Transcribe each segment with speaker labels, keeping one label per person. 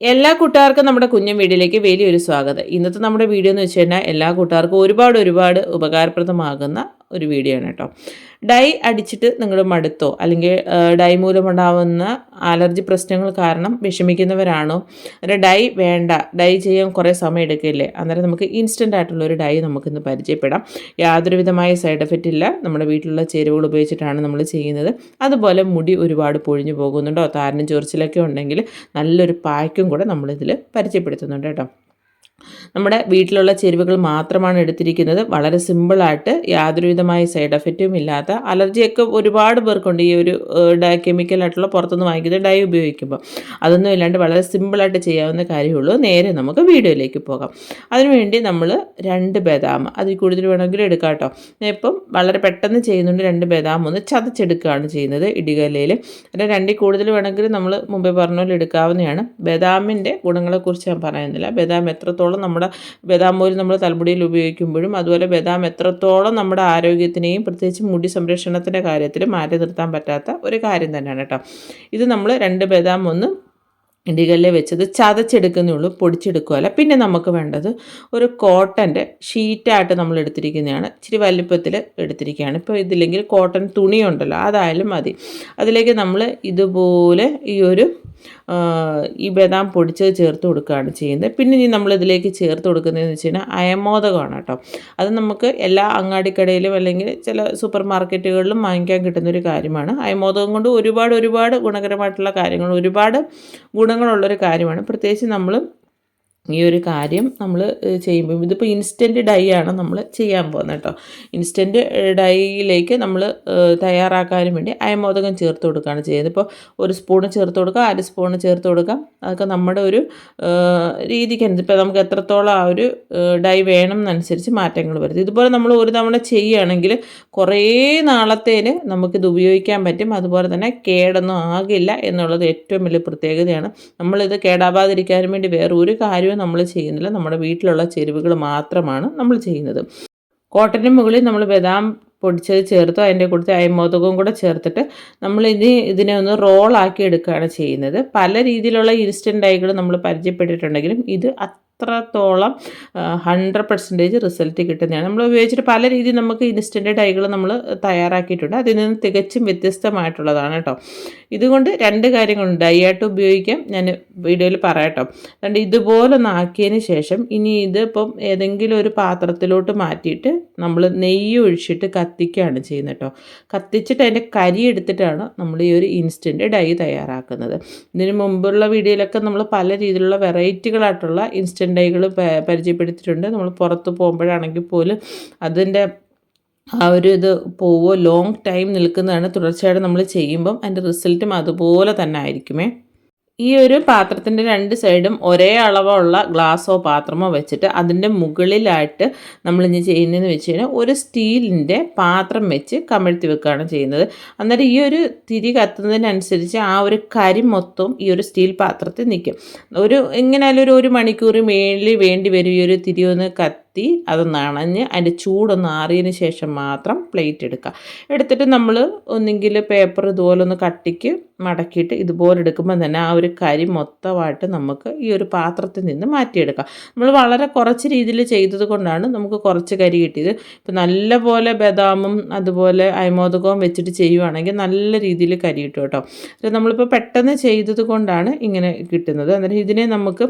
Speaker 1: എല്ലാ കൂട്ടുകാർക്കും നമ്മുടെ കുഞ്ഞൻ വീഡിയോയിലേക്ക് വലിയൊരു സ്വാഗതം. ഇന്നത്തെ നമ്മുടെ വീഡിയോ എന്ന് വെച്ച് കഴിഞ്ഞാൽ എല്ലാ കൂട്ടുകാർക്കും ഒരുപാട് ഒരുപാട് ഉപകാരപ്രദമാകുന്ന ഒരു വീഡിയോ ആണ് കേട്ടോ. ഡൈ അടിച്ചിട്ട് നിങ്ങൾ മടുത്തോ? അല്ലെങ്കിൽ ഡൈ മൂലമുണ്ടാവുന്ന അലർജി പ്രശ്നങ്ങൾ കാരണം വിഷമിക്കുന്നവരാണോ? അന്നേരം ഡൈ വേണ്ട ഡൈ ചെയ്യാൻ കുറേ സമയം എടുക്കില്ലേ? അന്നേരം നമുക്ക് ഇൻസ്റ്റന്റ് ആയിട്ടുള്ള ഒരു ഡൈ നമുക്കിന്ന് പരിചയപ്പെടാം. യാതൊരു വിധമായ സൈഡ് എഫക്റ്റ് ഇല്ല. നമ്മുടെ വീട്ടിലുള്ള ചേരുവകൾ ഉപയോഗിച്ചിട്ടാണ് നമ്മൾ ചെയ്യുന്നത്. അതുപോലെ മുടി ഒരുപാട് പൊഴിഞ്ഞു പോകുന്നുണ്ടോ? താരനും ചൊറിച്ചിലൊക്കെ ഉണ്ടെങ്കിൽ നല്ലൊരു പായ്ക്കും കൂടെ നമ്മളിതിൽ പരിചയപ്പെടുത്തുന്നുണ്ട് കേട്ടോ. നമ്മുടെ വീട്ടിലുള്ള ചേരുവകൾ മാത്രമാണ് എടുത്തിരിക്കുന്നത്. വളരെ സിമ്പിളായിട്ട് യാതൊരു വിധമായ സൈഡ് എഫക്റ്റും ഇല്ലാത്ത അലർജിയൊക്കെ ഒരുപാട് പേർക്കുണ്ട്. ഈ ഒരു കെമിക്കലായിട്ടുള്ള പുറത്തുനിന്ന് വാങ്ങിക്കുന്ന ഡൈ ഉപയോഗിക്കുമ്പോൾ അതൊന്നും ഇല്ലാണ്ട് വളരെ സിമ്പിളായിട്ട് ചെയ്യാവുന്ന കാര്യമുള്ളൂ. നേരെ നമുക്ക് വീഡിയോയിലേക്ക് പോകാം. അതിനുവേണ്ടി നമ്മൾ രണ്ട് ബദാം അതിൽ കൂടുതൽ വേണമെങ്കിൽ എടുക്കാം കേട്ടോ. ഇപ്പം വളരെ പെട്ടെന്ന് ചെയ്യുന്നുണ്ട് രണ്ട് ബദാം ഒന്ന് ചതച്ചെടുക്കുകയാണ് ചെയ്യുന്നത് ഇടികലയിൽ അല്ല രണ്ടിൽ കൂടുതൽ വേണമെങ്കിൽ നമ്മൾ മുമ്പേ പറഞ്ഞ പോലെ എടുക്കാവുന്നതാണ്. ബദാമിന്റെ ഗുണങ്ങളെക്കുറിച്ച് ഞാൻ പറയുന്നില്ല. ബദാം എത്രത്തോളം നമ്മുടെ ബദാം ഓയിൽ നമ്മൾ തലമുടിയിൽ ഉപയോഗിക്കുമ്പോഴും അതുപോലെ ബദാം എത്രത്തോളം നമ്മുടെ ആരോഗ്യത്തിനെയും പ്രത്യേകിച്ച് മുടി സംരക്ഷണത്തിന്റെ കാര്യത്തിൽ മാറ്റി നിർത്താൻ പറ്റാത്ത ഒരു കാര്യം തന്നെയാണ് കേട്ടോ. ഇത് നമ്മൾ രണ്ട് ബദാം ഒന്ന് ഇടികല്ലിൽ വെച്ചത് ചതച്ചെടുക്കുന്നേ ഉള്ളൂ പൊടിച്ചെടുക്കുകയല്ല. പിന്നെ നമുക്ക് വേണ്ടത് ഒരു കോട്ടന്റെ ഷീറ്റായിട്ട് നമ്മൾ എടുത്തിരിക്കുന്നതാണ്. ഇച്ചിരി വലിപ്പത്തിൽ എടുത്തിരിക്കുകയാണ്. ഇപ്പോൾ ഇതില്ലെങ്കിൽ കോട്ടൺ തുണിയുണ്ടല്ലോ അതായാലും മതി. അതിലേക്ക് നമ്മൾ ഇതുപോലെ ഈ ഒരു ഈ ബദാം പൊടിച്ചത് ചേർത്ത് കൊടുക്കുകയാണ് ചെയ്യുന്നത്. പിന്നെ ഇനി നമ്മൾ ഇതിലേക്ക് ചേർത്ത് കൊടുക്കുന്നതെന്ന് വെച്ച് കഴിഞ്ഞാൽ അയമോദകമാണ് കേട്ടോ. അത് നമുക്ക് എല്ലാ അങ്ങാടിക്കടയിലും അല്ലെങ്കിൽ ചില സൂപ്പർ മാർക്കറ്റുകളിലും വാങ്ങിക്കാൻ കിട്ടുന്നൊരു കാര്യമാണ്. അയമോദകം കൊണ്ട് ഒരുപാട് ഒരുപാട് ഗുണകരമായിട്ടുള്ള കാര്യങ്ങൾ ഒരുപാട് ഗുണങ്ങളുള്ളൊരു കാര്യമാണ്. പ്രത്യേകിച്ച് നമ്മൾ ഈ ഒരു കാര്യം നമ്മൾ ചെയ്യുമ്പോൾ ഇതിപ്പോൾ ഇൻസ്റ്റന്റ് ഡൈ ആണ് നമ്മൾ ചെയ്യാൻ പോകുന്നത് കേട്ടോ. ഇൻസ്റ്റന്റ് ഡൈയിലേക്ക് നമ്മൾ തയ്യാറാക്കാനും വേണ്ടി അയമോദകം ചേർത്ത് കൊടുക്കുകയാണ് ചെയ്യുന്നത്. ഇപ്പോൾ ഒരു സ്പൂണ് ചേർത്ത് കൊടുക്കുക അര സ്പൂണ് ചേർത്ത് കൊടുക്കാം. അതൊക്കെ നമ്മുടെ ഒരു രീതിക്കനുസരിച്ച് ഇപ്പോൾ നമുക്ക് എത്രത്തോളം ആ ഒരു ഡൈ വേണം എന്നനുസരിച്ച് മാറ്റങ്ങൾ വരുത്തും. ഇതുപോലെ നമ്മൾ ഒരു തവണ ചെയ്യുകയാണെങ്കിൽ കുറേ നാളത്തേന് നമുക്കിത് ഉപയോഗിക്കാൻ പറ്റും. അതുപോലെ തന്നെ കേടൊന്നും ആകില്ല എന്നുള്ളത് ഏറ്റവും വലിയ പ്രത്യേകതയാണ്. നമ്മളിത് കേടാവാതിരിക്കാനും വേണ്ടി വേറെ ഒരു കാര്യവും നമ്മൾ ചെയ്യുന്നില്ല. നമ്മുടെ വീട്ടിലുള്ള ചേരുവകൾ മാത്രമാണ് നമ്മൾ ചെയ്യുന്നത്. കോട്ടന്റെ മുകളിൽ നമ്മൾ ബദാം പൊടിച്ചത് ചേർത്ത് അതിന്റെ കൂടുതൽ അയമോദകവും കൂടെ ചേർത്തിട്ട് നമ്മൾ ഇനി ഇതിനെ ഒന്ന് റോളാക്കി എടുക്കുകയാണ് ചെയ്യുന്നത്. പല രീതിയിലുള്ള ഇൻസ്റ്റന്റ് ഡൈകൾ നമ്മൾ പരിചയപ്പെട്ടിട്ടുണ്ടെങ്കിലും ഇത് അത്രത്തോളം ഹൺഡ്രഡ് പെർസെന്റേജ് റിസൾട്ട് കിട്ടുന്നതാണ്. നമ്മൾ ഉപയോഗിച്ചിട്ട് പല രീതിയിൽ നമുക്ക് ഇൻസ്റ്റന്റ് ഡൈകൾ നമ്മൾ തയ്യാറാക്കിയിട്ടുണ്ട്. അതിൽ നിന്ന് തികച്ചും വ്യത്യസ്തമായിട്ടുള്ളതാണ് കേട്ടോ. ഇതുകൊണ്ട് രണ്ട് കാര്യങ്ങളുണ്ട്. ഡൈ ആയിട്ട് ഉപയോഗിക്കാം. ഞാൻ വീഡിയോയിൽ പറയാട്ടോ. അതുകൊണ്ട് ഇതുപോലെ ഒന്നാക്കിയതിന് ശേഷം ഇനി ഇതിപ്പം ഏതെങ്കിലും ഒരു പാത്രത്തിലോട്ട് മാറ്റിയിട്ട് നമ്മൾ നെയ്യ് ഒഴിച്ചിട്ട് കത്തിക്കുകയാണ് ചെയ്യുന്നത് കേട്ടോ. കത്തിച്ചിട്ട് അതിന്റെ കരി എടുത്തിട്ടാണ് നമ്മൾ ഈ ഒരു ഇൻസ്റ്റന്റ് ഡൈ തയ്യാറാക്കുന്നത്. ഇതിന് മുമ്പുള്ള വീഡിയോയിലൊക്കെ നമ്മൾ പല രീതിയിലുള്ള വെറൈറ്റികളായിട്ടുള്ള ഇൻസ്റ്റന്റ് ഡൈകൾ പരിചയപ്പെടുത്തിയിട്ടുണ്ട്. നമ്മൾ പുറത്ത് പോകുമ്പോഴാണെങ്കിൽ പോലും അതിന്റെ ആ ഒരു ഇത് പോവോ ലോങ് ടൈം നിൽക്കുന്നതാണ് തുടർച്ചയായിട്ട് നമ്മൾ ചെയ്യുമ്പം അതിന്റെ റിസൾട്ടും അതുപോലെ തന്നെ ആയിരിക്കുമേ. ഈ ഒരു പാത്രത്തിന്റെ രണ്ട് സൈഡും ഒരേ അളവുള്ള ഗ്ലാസ്സോ പാത്രമോ വെച്ചിട്ട് അതിന്റെ മുകളിലായിട്ട് നമ്മൾ ഇനി ചെയ്യുന്നതെന്ന് വെച്ച് കഴിഞ്ഞാൽ ഒരു സ്റ്റീലിന്റെ പാത്രം വെച്ച് കമഴ്ത്തി വെക്കുകയാണ് ചെയ്യുന്നത്. അന്നേരം ഈ ഒരു തിരി കത്തുന്നതിനനുസരിച്ച് ആ ഒരു കരി മൊത്തം ഈ ഒരു സ്റ്റീൽ പാത്രത്തിൽ നിൽക്കും. ഒരു എങ്ങനെയാലും ഒരു ഒരു മണിക്കൂർ മേളിൽ വേണ്ടി വരും ഈ ഒരു തിരി ഒന്ന് കത്തി അത് നനഞ്ഞ് അതിന്റെ ചൂടൊന്ന് ആറിയതിന് ശേഷം മാത്രം പ്ലേറ്റ് എടുക്കുക. എടുത്തിട്ട് നമ്മൾ ഒന്നെങ്കിൽ പേപ്പർ ഇതുപോലെ ഒന്ന് കട്ടിക്ക് മടക്കിയിട്ട് ഇതുപോലെ എടുക്കുമ്പോൾ തന്നെ ആ ഒരു കരി മൊത്തമായിട്ട് നമുക്ക് ഈ ഒരു പാത്രത്തിൽ നിന്ന് മാറ്റിയെടുക്കാം. നമ്മൾ വളരെ കുറച്ച് രീതിയിൽ ചെയ്തത് കൊണ്ടാണ് നമുക്ക് കുറച്ച് കരി കിട്ടിയത്. ഇപ്പം നല്ല പോലെ ബദാമും അതുപോലെ അയമോദകവും വെച്ചിട്ട് ചെയ്യുവാണെങ്കിൽ നല്ല രീതിയിൽ കരി കിട്ടും കേട്ടോ. നമ്മളിപ്പോൾ പെട്ടെന്ന് ചെയ്തത് കൊണ്ടാണ് ഇങ്ങനെ കിട്ടുന്നത്. അന്നേരം ഇതിനെ നമുക്ക്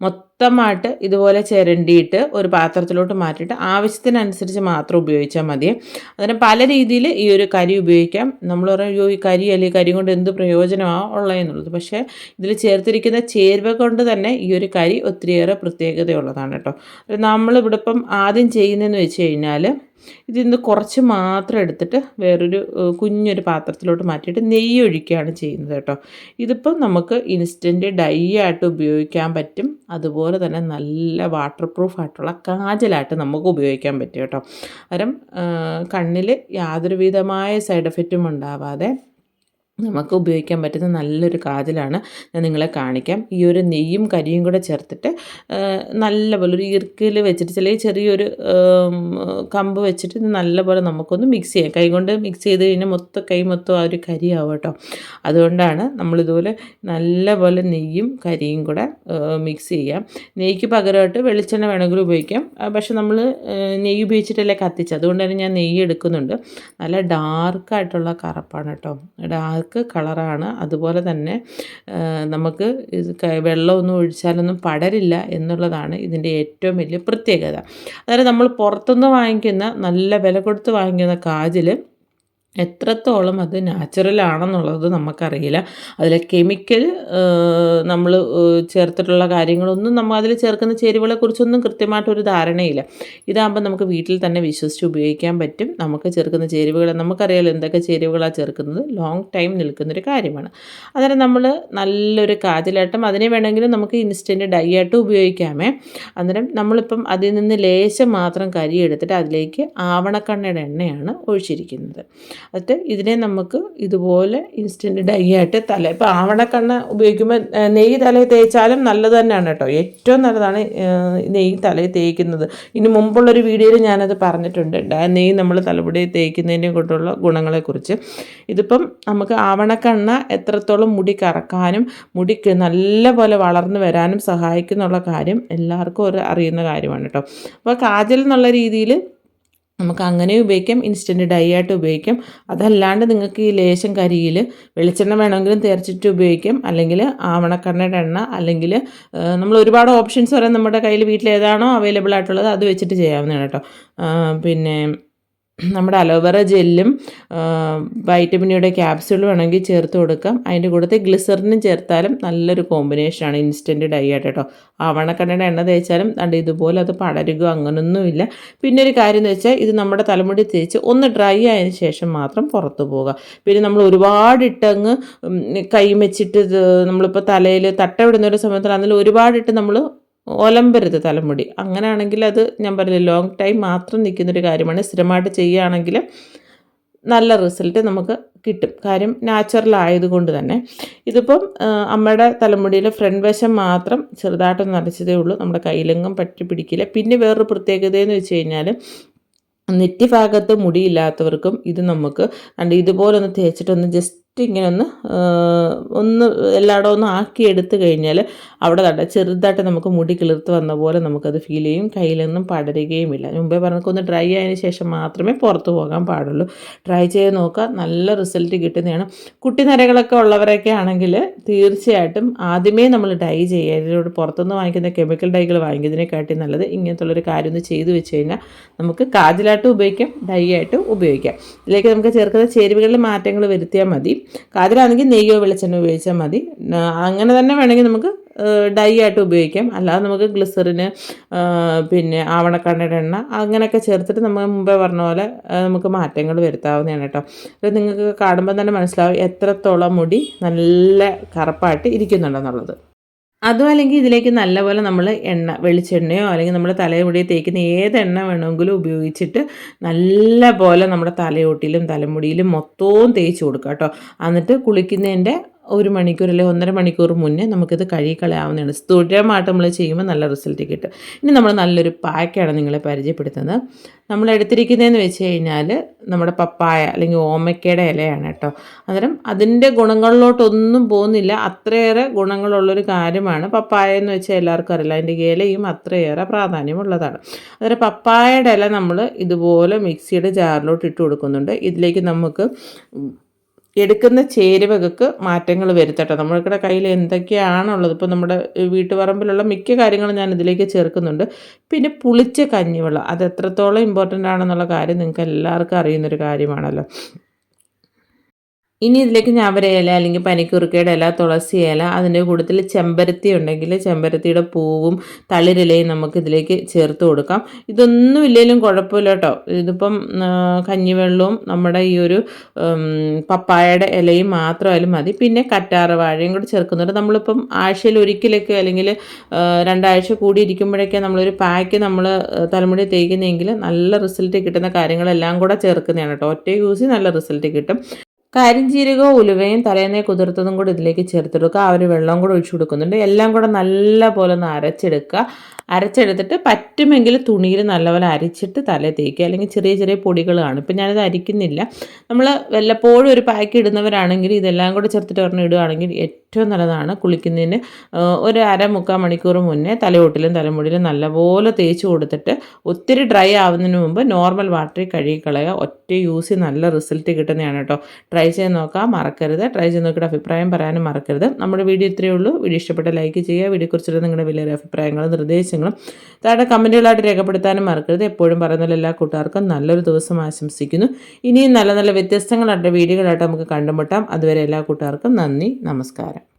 Speaker 1: മൊത്തമായിട്ട് ഇതുപോലെ ചിരണ്ടിയിട്ട് ഒരു പാത്രത്തിലോട്ട് മാറ്റിയിട്ട് ആവശ്യത്തിനനുസരിച്ച് മാത്രം ഉപയോഗിച്ചാൽ മതി. അതിന് പല രീതിയിൽ ഈ ഒരു കരി ഉപയോഗിക്കാം. നമ്മൾ പറയും അയ്യോ ഈ കരി അല്ലെങ്കിൽ കരി കൊണ്ട് എന്ത് പ്രയോജനമാണ് ഉള്ളതെന്നുള്ളത്. പക്ഷേ ഇതിൽ ചേർത്തിരിക്കുന്ന ചേരുവ കൊണ്ട് തന്നെ ഈ ഒരു കരി ഒത്തിരിയേറെ പ്രത്യേകതയുള്ളതാണ് കേട്ടോ. നമ്മളിവിടെ ഇപ്പം ആദ്യം ചെയ്യുന്നതെന്ന് വെച്ച് കഴിഞ്ഞാൽ ഇതിൽ നിന്ന് കുറച്ച് മാത്രം എടുത്തിട്ട് വേറൊരു കുഞ്ഞൊരു പാത്രത്തിലോട്ട് മാറ്റിയിട്ട് നെയ്യ് ഒഴിക്കുകയാണ് ചെയ്യുന്നത് കേട്ടോ. ഇതിപ്പം നമുക്ക് ഇൻസ്റ്റന്റ് ഡൈ ആയിട്ട് ഉപയോഗിക്കാൻ പറ്റും. അതുപോലെ തന്നെ നല്ല വാട്ടർ പ്രൂഫ് ആയിട്ടുള്ള കാജലായിട്ട് നമുക്ക് ഉപയോഗിക്കാൻ പറ്റും കേട്ടോ. കാരണം കണ്ണിൽ യാതൊരുവിധമായ സൈഡ് എഫക്റ്റും ഉണ്ടാവാതെ നമുക്ക് ഉപയോഗിക്കാൻ പറ്റുന്ന നല്ലൊരു കാതിലാണ് ഞാൻ നിങ്ങളെ കാണിക്കാം. ഈ ഒരു നെയ്യും കരിയും കൂടെ ചേർത്തിട്ട് നല്ലപോലെ ഒരു ഇറുക്കിൽ വെച്ചിട്ട് ചില ചെറിയൊരു കമ്പ് വെച്ചിട്ട് ഇത് നല്ലപോലെ നമുക്കൊന്ന് മിക്സ് ചെയ്യാം. കൈ കൊണ്ട് മിക്സ് ചെയ്ത് കഴിഞ്ഞാൽ മൊത്തം കൈ മൊത്തം ആ ഒരു കരിയാവും കേട്ടോ. അതുകൊണ്ടാണ് നമ്മളിതുപോലെ നല്ലപോലെ നെയ്യും കരിയും കൂടെ മിക്സ് ചെയ്യാം. നെയ്ക്ക് പകരമായിട്ട് വെളിച്ചെണ്ണ വേണമെങ്കിലും ഉപയോഗിക്കാം. പക്ഷെ നമ്മൾ നെയ്യ് ഉപയോഗിച്ചിട്ടല്ലേ കത്തിച്ച് അതുകൊണ്ട് തന്നെ ഞാൻ നെയ്യ് എടുക്കുന്നുണ്ട്. നല്ല ഡാർക്കായിട്ടുള്ള കറുപ്പാണ് കേട്ടോ. ഡാർക്ക് ഡാർക്ക് കളറാണ്. അതുപോലെ തന്നെ നമുക്ക് വെള്ളമൊന്നും ഒഴിച്ചാലൊന്നും പടരില്ല എന്നുള്ളതാണ് ഇതിന്റെ ഏറ്റവും വലിയ പ്രത്യേകത. അതായത് നമ്മൾ പുറത്തുനിന്ന് വാങ്ങിക്കുന്ന നല്ല വില കൊടുത്ത് വാങ്ങിക്കുന്ന കാജിൽ എത്രത്തോളം അത് നാച്ചുറൽ ആണെന്നുള്ളത് നമുക്കറിയില്ല. അതിൽ കെമിക്കൽ നമ്മൾ ചേർത്തിട്ടുള്ള കാര്യങ്ങളൊന്നും നമ്മൾ അതിൽ ചേർക്കുന്ന ചേരുവകളെ കുറിച്ചൊന്നും കൃത്യമായിട്ടൊരു ധാരണയില്ല. ഇതാകുമ്പോൾ നമുക്ക് വീട്ടിൽ തന്നെ വിശ്വസിച്ച് ഉപയോഗിക്കാൻ പറ്റും. നമുക്ക് ചേർക്കുന്ന ചേരുവകൾ നമുക്കറിയാലോ എന്തൊക്കെ ചേരുവകളാണ് ചേർക്കുന്നത്. ലോങ് ടൈം നിൽക്കുന്നൊരു കാര്യമാണ്. അന്നേരം നമ്മൾ നല്ലൊരു കാജലാട്ടം അതിനെ വേണമെങ്കിലും നമുക്ക് ഇൻസ്റ്റന്റ് ഡൈ ആയിട്ട് ഉപയോഗിക്കാമേ. അന്നേരം നമ്മളിപ്പം അതിൽ നിന്ന് ലേശം മാത്രം കരി എടുത്തിട്ട് അതിലേക്ക് ആവണക്കണ്ണയുടെ എണ്ണയാണ് ഒഴിച്ചിരിക്കുന്നത്. എന്നിട്ട് ഇതിനെ നമുക്ക് ഇതുപോലെ ഇൻസ്റ്റന്റ് ഡൈ ആയിട്ട് തല ഇപ്പോൾ ആവണക്കണ്ണ ഉപയോഗിക്കുമ്പോൾ നെയ്യ് തലയിൽ തേച്ചാലും നല്ലത് തന്നെയാണ് കേട്ടോ. ഏറ്റവും നല്ലതാണ് നെയ്യ് തലയിൽ തേക്കുന്നത്. ഇനി മുമ്പുള്ളൊരു വീഡിയോയിൽ ഞാനത് പറഞ്ഞിട്ടുണ്ട് നെയ്യ് നമ്മൾ തലമുടി തേക്കുന്നതിനെ കൊണ്ടുള്ള ഗുണങ്ങളെക്കുറിച്ച്. ഇതിപ്പം നമുക്ക് ആവണക്കണ്ണ എത്രത്തോളം മുടി കറക്കാനും മുടി നല്ല പോലെ വളർന്നു വരാനും സഹായിക്കുന്നുള്ള കാര്യം എല്ലാവർക്കും ഒരു അറിയുന്ന കാര്യമാണ് കേട്ടോ. അപ്പോൾ കാജൽ എന്നുള്ള രീതിയിൽ നമുക്ക് അങ്ങനെ ഉപയോഗിക്കാം ഇൻസ്റ്റന്റ് ഡൈ ആയിട്ട് ഉപയോഗിക്കാം. അതല്ലാണ്ട് നിങ്ങൾക്ക് ഈ ലേശം കരിയിൽ വെളിച്ചെണ്ണ വേണമെങ്കിലും തേർച്ചിട്ട് ഉപയോഗിക്കാം. അല്ലെങ്കിൽ ആവണക്കണ്ണയുടെ എണ്ണ അല്ലെങ്കിൽ നമ്മൾ ഒരുപാട് ഓപ്ഷൻസ് പറയാം നമ്മുടെ കയ്യിൽ വീട്ടിൽ ഏതാണോ അവൈലബിൾ ആയിട്ടുള്ളത് അത് വെച്ചിട്ട് ചെയ്യാവുന്നതാണ് കേട്ടോ. പിന്നെ നമ്മുടെ അലോവേറ ജെല്ലും വൈറ്റമിനിയുടെ ക്യാപ്സ്യൂൾ വേണമെങ്കിൽ ചേർത്ത് കൊടുക്കാം. അതിന്റെ കൂടത്തെ ഗ്ലിസറിനും ചേർത്താലും നല്ലൊരു കോമ്പിനേഷനാണ് ഇൻസ്റ്റന്റ് ഡൈ ആയിട്ട് കേട്ടോ. ആവണക്കണ്ണയുടെ എണ്ണ തേച്ചാലും അണ്ട് ഇതുപോലെ അത് പടരുകയോ അങ്ങനൊന്നുമില്ല. പിന്നെ ഒരു കാര്യം എന്ന് വെച്ചാൽ ഇത് നമ്മുടെ തലമുടി തേച്ച് ഒന്ന് ഡ്രൈ ആയതിനു ശേഷം മാത്രം പുറത്ത് പോവുക. പിന്നെ നമ്മൾ ഒരുപാട് ഇട്ടങ്ങ് കൈ വെച്ചിട്ട് നമ്മളിപ്പോൾ തലയിൽ തട്ട വിടുന്ന ഒരു സമയത്ത് ഒരുപാടിട്ട് നമ്മൾ ഒലമ്പരുത് തലമുടി. അങ്ങനെയാണെങ്കിൽ അത് ഞാൻ പറഞ്ഞില്ല ലോങ് ടൈം മാത്രം നിൽക്കുന്നൊരു കാര്യമാണ്. സ്ഥിരമായിട്ട് ചെയ്യുകയാണെങ്കിൽ നല്ല റിസൾട്ട് നമുക്ക് കിട്ടും. കാര്യം നാച്ചുറൽ ആയതുകൊണ്ട് തന്നെ. ഇതിപ്പം അമ്മയുടെ തലമുടിയിൽ ഫ്രണ്ട് വശം മാത്രം ചെറുതായിട്ടൊന്ന് നരച്ചതേ ഉള്ളൂ. നമ്മുടെ കയ്യിലെങ്ങും പറ്റി പിടിക്കില്ല. പിന്നെ വേറൊരു പ്രത്യേകതയെന്ന് വെച്ച് കഴിഞ്ഞാൽ നെറ്റി ഭാഗത്ത് മുടിയില്ലാത്തവർക്കും ഇത് നമുക്ക് കണ്ട് ഇതുപോലൊന്ന് തേച്ചിട്ടൊന്ന് ജസ്റ്റ് ഇങ്ങനെ ഒന്ന് ഒന്ന് എല്ലായിടവും ഒന്ന് ആക്കി എടുത്തു കഴിഞ്ഞാൽ അവിടെ തട്ട ചെറുതായിട്ട് നമുക്ക് മുടി കിളിർത്ത് വന്ന പോലെ നമുക്കത് ഫീൽ ചെയ്യും. കയ്യിലൊന്നും പടരുകയും ഇല്ല മുമ്പേ ഒന്ന് ഡ്രൈ ആയതിനു ശേഷം മാത്രമേ പുറത്ത് പോകാൻ പാടുള്ളൂ. ട്രൈ ചെയ്ത് നോക്കുക. നല്ല റിസൾട്ട് കിട്ടുന്നതാണ്. കുട്ടി നരകളൊക്കെ ഉള്ളവരൊക്കെ ആണെങ്കിൽ തീർച്ചയായിട്ടും ആദ്യമേ നമ്മൾ ഡൈ ചെയ്യുക. ഇതിലൂടെ പുറത്തുനിന്ന് വാങ്ങിക്കുന്ന കെമിക്കൽ ഡൈകൾ വാങ്ങിക്കുന്നതിനെക്കാട്ടി നല്ലത് ഇങ്ങനത്തുള്ളൊരു കാര്യം ഒന്ന് ചെയ്തു വെച്ച് കഴിഞ്ഞാൽ നമുക്ക് കാജലായിട്ടും ഉപയോഗിക്കാം ഡൈ ആയിട്ടും ഉപയോഗിക്കാം. ഇതിലേക്ക് നമുക്ക് ചേർക്കുന്ന ചേരുവകളിൽ മാറ്റങ്ങൾ വരുത്തിയാൽ മതി. കാതിലാണെങ്കിൽ നെയ്യോ വെളിച്ചെണ്ണ ഉപയോഗിച്ചാൽ മതി. അങ്ങനെ തന്നെ വേണമെങ്കിൽ നമുക്ക് ഡൈ ആയിട്ട് ഉപയോഗിക്കാം. അല്ലാതെ നമുക്ക് ഗ്ലിസറിന് പിന്നെ ആവണക്കണ്ണയുടെ എണ്ണ അങ്ങനെയൊക്കെ ചേർത്തിട്ട് നമ്മൾ മുമ്പേ പറഞ്ഞ പോലെ നമുക്ക് മാറ്റങ്ങൾ വരുത്താവുന്നതാണ് കേട്ടോ. അത് നിങ്ങൾക്ക് കാണുമ്പോൾ തന്നെ മനസ്സിലാവും എത്രത്തോളം മുടി നല്ല കറുപ്പായിട്ട് ഇരിക്കുന്നുണ്ടെന്നുള്ളത്. അതും അല്ലെങ്കിൽ ഇതിലേക്ക് നല്ലപോലെ നമ്മൾ എണ്ണ വെളിച്ചെണ്ണയോ അല്ലെങ്കിൽ നമ്മുടെ തലമുടി തേക്കുന്ന ഏത് എണ്ണ വേണമെങ്കിലും ഉപയോഗിച്ചിട്ട് നല്ല പോലെ നമ്മുടെ തലയോട്ടിലും തലമുടിയിലും മൊത്തവും തേച്ച് കൊടുക്കുക കേട്ടോ എന്നിട്ട് കുളിക്കുന്നതിന്റെ ഒരു മണിക്കൂർ അല്ലെങ്കിൽ ഒന്നര മണിക്കൂർ മുന്നേ നമുക്കിത് കഴുകിക്കളയാവുന്നതാണ്. സ്ഥിരമായിട്ട് നമ്മൾ ചെയ്യുമ്പോൾ നല്ല റിസൾട്ട് കിട്ടും. ഇനി നമ്മൾ നല്ലൊരു പാക്കാണ് നിങ്ങളെ പരിചയപ്പെടുത്തുന്നത്. നമ്മൾ എടുത്തിരിക്കുന്നതെന്ന് വെച്ച് കഴിഞ്ഞാൽ നമ്മുടെ പപ്പായ അല്ലെങ്കിൽ ഓമയ്ക്കയുടെ ഇലയാണ് കേട്ടോ. അന്നേരം അതിന്റെ ഗുണങ്ങളിലോട്ടൊന്നും പോകുന്നില്ല. അത്രയേറെ ഗുണങ്ങളുള്ളൊരു കാര്യമാണ് പപ്പായ എന്ന് വെച്ചാൽ എല്ലാവർക്കും അറിയില്ല. അതിന്റെ ഇലയും അത്രയേറെ പ്രാധാന്യമുള്ളതാണ്. അന്നേരം പപ്പായയുടെ ഇല നമ്മൾ ഇതുപോലെ മിക്സിയുടെ ജാറിലോട്ട് ഇട്ട് കൊടുക്കുന്നുണ്ട്. ഇതിലേക്ക് നമുക്ക് എടുക്കുന്ന ചേരുവകൾക്ക് മാറ്റങ്ങൾ വരുത്തട്ടെ. നമ്മൾക്കിടെ കയ്യിൽ എന്തൊക്കെയാണുള്ളത്? ഇപ്പോൾ നമ്മുടെ വീട്ടുപറമ്പിലുള്ള മിക്ക കാര്യങ്ങളും ഞാൻ ഇതിലേക്ക് ചേർക്കുന്നുണ്ട്. പിന്നെ പുളിച്ച കഞ്ഞിവെള്ളം അത് എത്രത്തോളം ഇമ്പോർട്ടന്റ് ആണെന്നുള്ള കാര്യം നിങ്ങൾക്ക് എല്ലാവർക്കും അറിയുന്നൊരു കാര്യമാണല്ലോ. ഇനി ഇതിലേക്ക് ഞാവര ഇല അല്ലെങ്കിൽ പനിക്കുറുക്കയുടെ ഇല തുളസി ഇല അതിന്റെ കൂട്ടത്തിൽ ചെമ്പരത്തി ഉണ്ടെങ്കിൽ ചെമ്പരത്തിയുടെ പൂവും തളിരിലയും നമുക്ക് ഇതിലേക്ക് ചേർത്ത് കൊടുക്കാം. ഇതൊന്നും ഇല്ലെങ്കിലും കുഴപ്പമില്ല കേട്ടോ. ഇതിപ്പം കഞ്ഞിവെള്ളവും നമ്മുടെ ഈ ഒരു പപ്പായയുടെ ഇലയും മാത്രമായാലും മതി. പിന്നെ കറ്റാറ് വാഴയും കൂടി ചേർക്കുന്നുണ്ട്. നമ്മളിപ്പം ആഴ്ചയിൽ ഒരിക്കലൊക്കെ അല്ലെങ്കിൽ രണ്ടാഴ്ച കൂടി ഇരിക്കുമ്പോഴൊക്കെ നമ്മളൊരു പാക്ക് നമ്മൾ തലമുടി തേക്കുന്നതെങ്കിൽ നല്ല റിസൾട്ട് കിട്ടുന്ന കാര്യങ്ങളെല്ലാം കൂടെ ചേർക്കുന്നതാണ് കേട്ടോ. ഒറ്റ യൂസ് നല്ല റിസൾട്ട് കിട്ടും. കരിഞ്ജീരകവും ഉലുവയും തലേന്നേ കുതിർത്തതും കൂടി ഇതിലേക്ക് ചേർത്തെടുക്കുക ആ ഒരു വെള്ളം കൂടെ ഒഴിച്ചു കൊടുക്കുന്നുണ്ട്. എല്ലാം കൂടെ നല്ല പോലെ ഒന്ന് അരച്ചെടുക്കുക. അരച്ചെടുത്തിട്ട് പറ്റുമെങ്കിൽ തുണിയിൽ നല്ലപോലെ അരിച്ചിട്ട് തലേ തേക്കുക. അല്ലെങ്കിൽ ചെറിയ ചെറിയ പൊടികൾ കാണും. ഇപ്പം ഞാനിത് അരിക്കുന്നില്ല. നമ്മൾ വല്ലപ്പോഴും ഒരു പാക്ക് ഇടുന്നവരാണെങ്കിൽ ഇതെല്ലാം കൂടെ ചേർത്തിട്ട് പറഞ്ഞ് ഇടുകയാണെങ്കിൽ ഏറ്റവും നല്ലതാണ് കുളിക്കുന്നതിന്. ഒരു അര മുക്കാൽ മണിക്കൂർ മുന്നേ തലയോട്ടിലും തലമുടിയിലും നല്ലപോലെ തേച്ച് കൊടുത്തിട്ട് ഒത്തിരി ഡ്രൈ ആവുന്നതിന് മുമ്പ് നോർമൽ വാട്ടറിൽ കഴുകി കളയുക. ഒറ്റ യൂസ് നല്ല റിസൾട്ട് കിട്ടുന്നതാണ് കേട്ടോ. ട്രൈ ചെയ്ത് നോക്കാം. മറക്കരുത്. ട്രൈ ചെയ്ത് നോക്കിയിട്ട് അഭിപ്രായം പറയാനും മറക്കരുത്. നമ്മുടെ വീഡിയോ ഇത്രയേ ഉള്ളൂ. വീഡിയോ ഇഷ്ടപ്പെട്ട ലൈക്ക് ചെയ്യുക. വീഡിയോക്കുറിച്ചുള്ള നിങ്ങളുടെ വലിയൊരു അഭിപ്രായങ്ങളും നിർദ്ദേശങ്ങളും താഴെ കമന്റുകളായിട്ട് രേഖപ്പെടുത്താനും മറക്കരുത്. എപ്പോഴും പറയുന്ന എല്ലാ കൂട്ടുകാർക്കും നല്ലൊരു ദിവസം ആശംസിക്കുന്നു. ഇനിയും നല്ല നല്ല വ്യത്യസ്തങ്ങളായിട്ട് വീഡിയോകളായിട്ട് നമുക്ക് കണ്ടുമുട്ടാം. അതുവരെ എല്ലാ കൂട്ടുകാർക്കും നന്ദി. നമസ്കാരം.